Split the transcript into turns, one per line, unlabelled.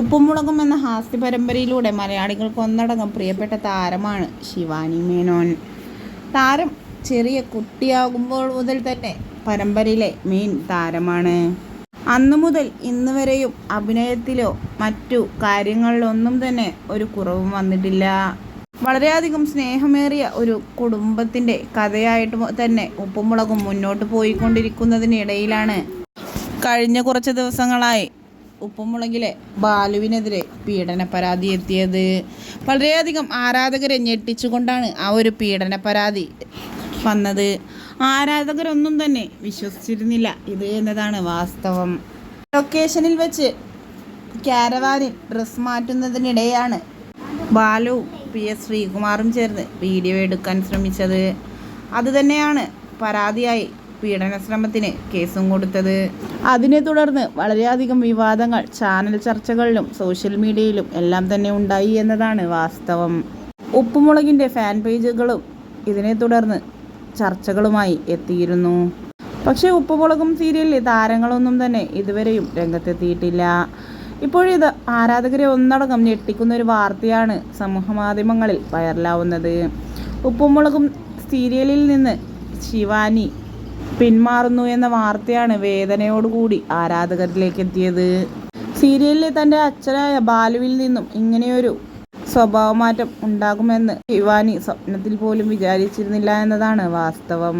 ഉപ്പുമുളകും എന്ന ഹാസ്യ പരമ്പരയിലൂടെ മലയാളികൾക്ക് ഒന്നടങ്കം പ്രിയപ്പെട്ട താരമാണ് ശിവാനി മേനോൻ. താരം ചെറിയ കുട്ടിയാകുമ്പോൾ മുതൽ തന്നെ പരമ്പരയിലെ മെയിൻ താരമാണ്. അന്നു മുതൽ ഇന്ന് വരെയും അഭിനയത്തിലോ മറ്റു കാര്യങ്ങളിലൊന്നും തന്നെ ഒരു കുറവും വന്നിട്ടില്ല. വളരെയധികം സ്നേഹമേറിയ ഒരു കുടുംബത്തിന്റെ കഥയായിട്ട് തന്നെ ഉപ്പുമുളകും മുന്നോട്ട് പോയിക്കൊണ്ടിരിക്കുന്നതിനിടയിലാണ് കഴിഞ്ഞ കുറച്ച് ദിവസങ്ങളായി ഉപ്പുമുളകിലെ ബാലുവിനെതിരെ പീഡന പരാതി എത്തിയത്. വളരെയധികം ആരാധകരെ ഞെട്ടിച്ചുകൊണ്ടാണ് ആ ഒരു പീഡന പരാതി വന്നത്. ആരാധകരൊന്നും തന്നെ വിശ്വസിച്ചിരുന്നില്ല ഇത് എന്നതാണ് വാസ്തവം. ലൊക്കേഷനിൽ വെച്ച് ക്യാരവാനിൽ ഡ്രസ് മാറ്റുന്നതിനിടെയാണ് ബാലു പി. എസ്. ശ്രീകുമാറും ചേർന്ന് വീഡിയോ എടുക്കാൻ ശ്രമിച്ചത്. അതുതന്നെയാണ് പരാതിയായി പീഡന ശ്രമത്തിന് കേസും കൊടുത്തത്. അതിനെ തുടർന്ന് വളരെയധികം വിവാദങ്ങൾ ചാനൽ ചർച്ചകളിലും സോഷ്യൽ മീഡിയയിലും എല്ലാം തന്നെ ഉണ്ടായി എന്നതാണ് വാസ്തവം. ഉപ്പുമുളകിന്റെ ഫാൻ പേജുകളും ഇതിനെ തുടർന്ന് ചർച്ചകളുമായി എത്തിയിരുന്നു. പക്ഷേ ഉപ്പുമുളകും സീരിയലിലെ താരങ്ങളൊന്നും തന്നെ ഇതുവരെയും രംഗത്തെത്തിയിട്ടില്ല. ഇപ്പോഴിത് ആരാധകരെ ഒന്നടങ്കം ഞെട്ടിക്കുന്ന ഒരു വാർത്തയാണ് സമൂഹ മാധ്യമങ്ങളിൽ വൈറലാവുന്നത്. ഉപ്പുമുളകും സീരിയലിൽ നിന്ന് ശിവാനി പിന്മാറുന്നു എന്ന വാർത്തയാണ് വേദനയോടുകൂടി ആരാധകരിലേക്ക് എത്തിയത് സീരിയലിലെ തന്റെ അച്ഛനായ ബാലുവിൽ നിന്നും ഇങ്ങനെയൊരു സ്വഭാവമാറ്റം ഉണ്ടാകുമെന്ന് ശിവാനി സ്വപ്നത്തിൽ പോലും വിചാരിച്ചിരുന്നില്ല എന്നതാണ് വാസ്തവം.